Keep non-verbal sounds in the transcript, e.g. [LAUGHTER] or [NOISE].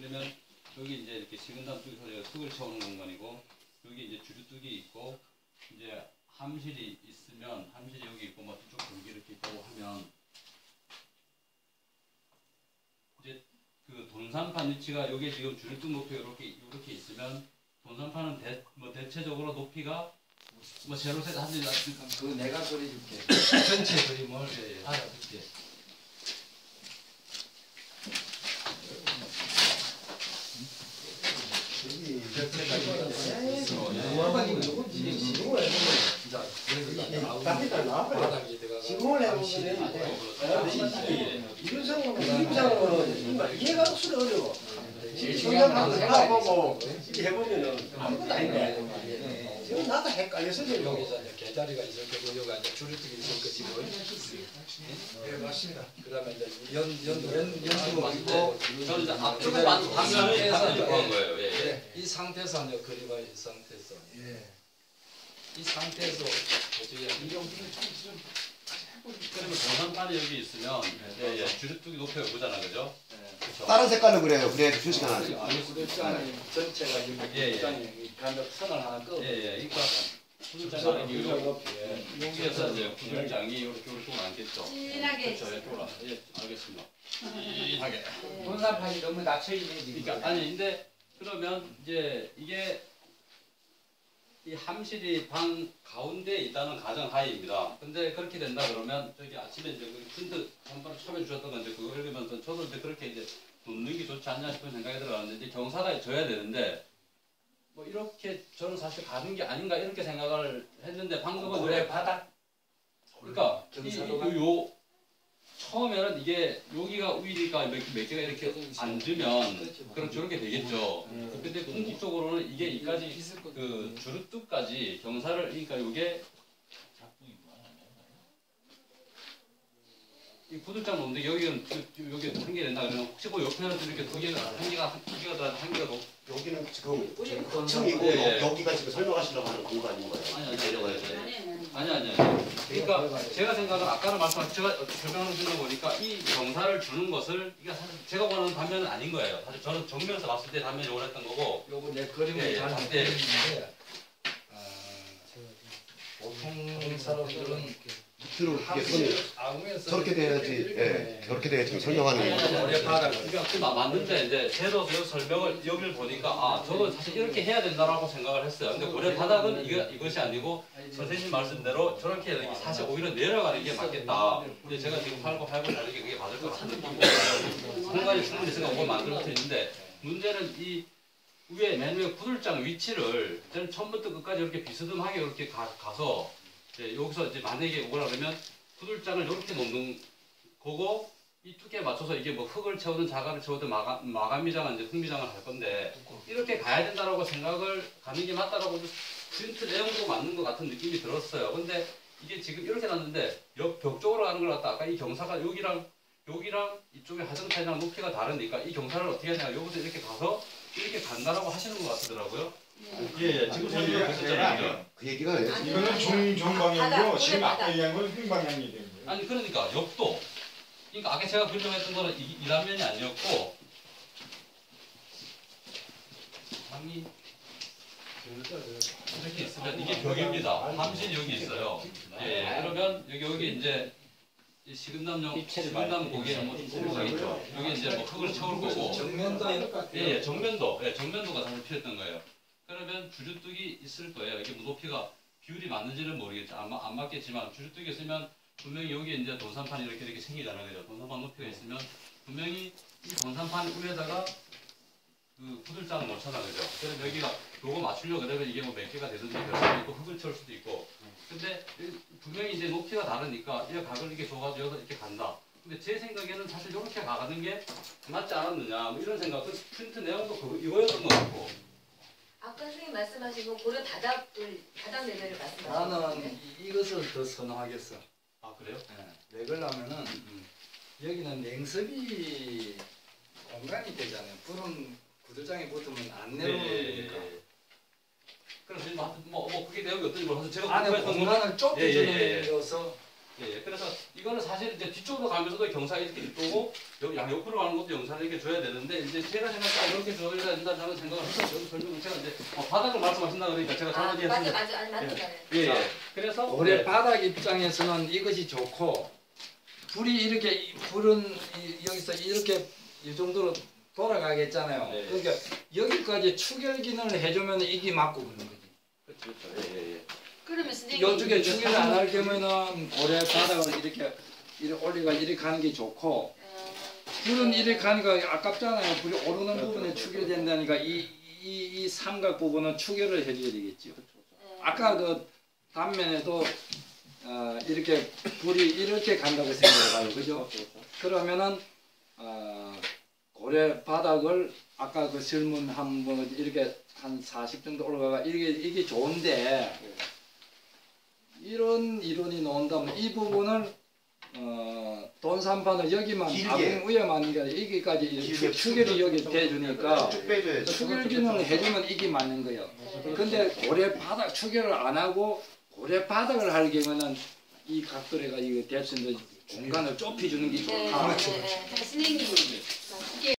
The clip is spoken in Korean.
그러면 여기 이제 이렇게 식은담 쪽에서 저희가 흙을 채우는 공간이고 여기 이제 주류뚝이 있고 이제 함실이 있으면 함실이 여기 있고 뭐 뒤쪽 공기 이렇게 있다고 하면 이제 그 돈산판 위치가 여기 지금 주류뚝 높이가 이렇게 이렇게 있으면 돈산판은 대, 뭐 대체적으로 높이가 뭐 제로 셋 하지 않습니까? 그 내가 그려줄게. [COUGHS] 전체 그림을 예, 예. 알아볼게. 바닥에 들어가. 이런 상황은 이해가 없으면 어려워. 지금 나도 헷갈려서 그래 개자리가 있을 거고 여기가 이제 주류뚝이 있을 것이고. 네 맞습니다. 그 다음에 이제 연 연 연 연두가 있고. 저는 이제 앞쪽에 가지고 한 거예요. 예, 예. 그래 이 상태에서 이제 그림을 이 상태에서 이 상태에서 도저히 그러면 동산판이 여기 있으면 예, 예. 주류뚝이 높이가 오잖아, 그죠? 그렇죠. 다른 색깔로 그래요. 그래야 표시가 나죠. 전체가 예, 예. 구들장이 간다 선을 하나 끄고 예, 예. 그러니까 여기에서 이제 구들장이 이렇게 이렇게 많겠죠. 진하게 그렇죠. 예, 돌아. 예, 알겠습니다. 진하게. 본산판이 너무 낮춰 있네 지금. 그러니까 아니 근데 그러면 이제 이게 이 함실이 방 가운데 있다는 가정하에입니다. 근데 그렇게 된다 그러면 저기 아침에 이제 그 한번 처음에 주셨던 건데 그거 읽으면서 저도 이제 그렇게 이제 놓는 게 좋지 않냐 싶은 생각이 들어갔는데 이제 경사가 져야 되는데 뭐 이렇게 저는 사실 가는 게 아닌가 이렇게 생각을 했는데 방금은 고래 바닥? 그러니까 이, 이, 경사도가 요 처음에는 이게 여기가 위니까 몇, 몇 개가 이렇게 앉으면 그럼 저렇게 되겠죠. 근데 궁극적으로는 이게 이까지 그 주루뚝까지 경사를 그러니까 이게 이 구들장 놓는데 여기는 그- 여기 한 개 된다 그러면 혹시 그 옆에는 또 이렇게 두 개가 한 개가 한 개가 더한 개가 더 여기는 지금 층이고 예, 예. 여기가 지금 설명하시려고 하는 공간인 거예요. 아니 아니 내려가야 아니 돼. 아니 아니 아니. 그러니까 제가 생각은 아까는 말씀하신 제가 설명을 드려 보니까 이 경사를 주는 것을 이게 사실 제가 원하는 단면은 아닌 거예요. 사실 저는 정면에서 봤을 때 단면이 원했던 거고 요거 내 그림을 예, 예. 잘 예. 보통 사람들은 이렇게 선 아궁에서 저렇게 돼야지. 예, 저렇게 돼야 지금 설명하는 바닥을 그러니까 그 마- 맞는데 이제 제도 저 설명을 여기를 보니까 아 저는 사실 이렇게 해야 된다라고 생각을 했어요. 근데 고려 바닥은 이거 이것이 아니고 선생님 말씀대로 저렇게 사실 오히려 내려가는 게 맞겠다. 근데 제가 지금 살고 살고 다는 게 그게 맞을 것 같은 느낌이고 공간이 충분히 생각 못 만들 수 있는데 문제는 이 위에 맨 위에 구들장 위치를 저는 처음부터 끝까지 이렇게 비스듬하게 이렇게 가, 가서 이제 여기서 이제 만약에 오거나 그러면 구들장을 이렇게 놓는 거고 이 두께에 맞춰서 이게 뭐 흙을 채우든 자갈을 채우든 마감, 마감미장은 이제 흙미장을 할 건데 이렇게 가야 된다라고 생각을 가는 게 맞다라고 프린트 내용도 맞는 것 같은 느낌이 들었어요. 근데 이게 지금 이렇게 났는데 옆 벽 쪽으로 가는 걸 갖다 아까 이 경사가 여기랑 여기랑 이쪽에 하정차이랑 높이가 다르니까 이 경사를 어떻게 하냐 여기서 이렇게 가서 이렇게 간다라고 하시는 것 같더라고요. 예, 예. 지금 설명 보셨잖아요. 그 얘기가 왜? 이거는 중, 중 바닥, 방향이고 지금. 아까 얘기한 건흉 방향이 되는 거예요. 아니 그러니까 옆도 그러니까 아까 제가 그리려고 했던 거는 이, 이 단면이 아니었고 방이 이렇게 있으면 이게 벽입니다. 함실이 여기 있어요. 예, 예. 그러면 여기 여기 이제 이 식은담용 식은담 고기에 뭐 고기가 있죠. 여기 이제 뭐 흙을 채울 거고 정면도 예, 예, 정면도, 예, 정면도가 사실 필요했던 거예요. 그러면 주류뚝이 있을 거예요. 이게 뭐 높이가 비율이 맞는지는 모르겠죠. 안, 맞- 안 맞겠지만 주류뚝이 있으면 분명히 여기 이제 돈산판이 이렇게 이렇게 생기잖아요. 그죠? 돈산판 높이가 있으면 분명히 이 돈산판 위에다가 그 구들장을 놓잖아. 그죠? 그럼 여기가 요거 맞추려고 그러면 이게 뭐 몇 개가 되든지 그럴 수도 있고 흙을 채울 수도 있고 근데 이- 분명히 이제 높이가 다르니까 이 각을 이렇게 줘가지고 여기서 이렇게 간다. 근데 제 생각에는 사실 이렇게 가는 게 맞지 않았느냐 뭐 이런 생각. 그 프린트 내용도 그거 이거였던 것 같고. 아까 선생님 말씀하신 거 고려 바닥을 바닥 레벨을 말씀하신 거 나는 이- 이것을 더 선호하겠어. 아 그래요? 예. 왜 그러냐면은 음. 여기는 냉습이 공간이 되잖아요. 불은 구들장에 붙으면 안 네. 내려오니까. 그래서 지금 하여튼 뭐, 뭐 그게 내용이 어떤지 몰라서 제가 안에 공간을 예. 좁혀줘서 예, 그래서 이거는 사실 이제 뒤쪽으로 가면서도 경사 이렇게 이쁘고 여기 양옆으로 가는 것도 영상을 이렇게 줘야 되는데 이제 제가 생각할 때 이렇게 줘야 된다 저는 생각을 했었죠. 설명을 제가 이제 어, 바닥을 말씀하신다 그러니까 제가 아, 잘못 맞아, 이해했습니다. 맞아, 맞는 말이에요. 예, 예. 그래서 고래 네. 바닥 입장에서는 이것이 좋고 불이 이렇게 이- 불은 이- 여기서 이렇게 이 정도로 돌아가겠잖아요. 네. 그러니까 여기까지 추결 기능을 해주면 이게 맞고 그런 거지. 그렇죠, 그렇죠. 예, 예. 그러면 선생님 이쪽에 추결을 안할 경우에는 고래 바닥을 이렇게 이렇게 올리가 이렇게 가는 게 좋고 어, 불은 이렇게 가니까 아깝잖아요. 불이 오르는 부분에 추결된다니까 이, 이, 이 삼각 부분은 추결을 해줘야 되겠죠. 어, 아까 그 단면에도 어, 이렇게 불이 이렇게 간다고 생각해봐요. 그죠? 그러면은 어, 고래 바닥을 아까 그 설문 한번 이렇게 한 40 정도 올라가가 이게 이게 좋은데 이런 나온다면 이 부분을 어, 돈산판을 여기만. 아궁 위에만 이게 여기까지 이렇게 추결이 여기. 추결 기능을 해주면 이게 맞는 거예요. 네. 근데 고래 바닥 추결을 안 하고 고래 바닥을 할 경우는 이 각도래가 이거 대충 공간을 좁혀주는 게 네, 좋다. 네, 네. 선생님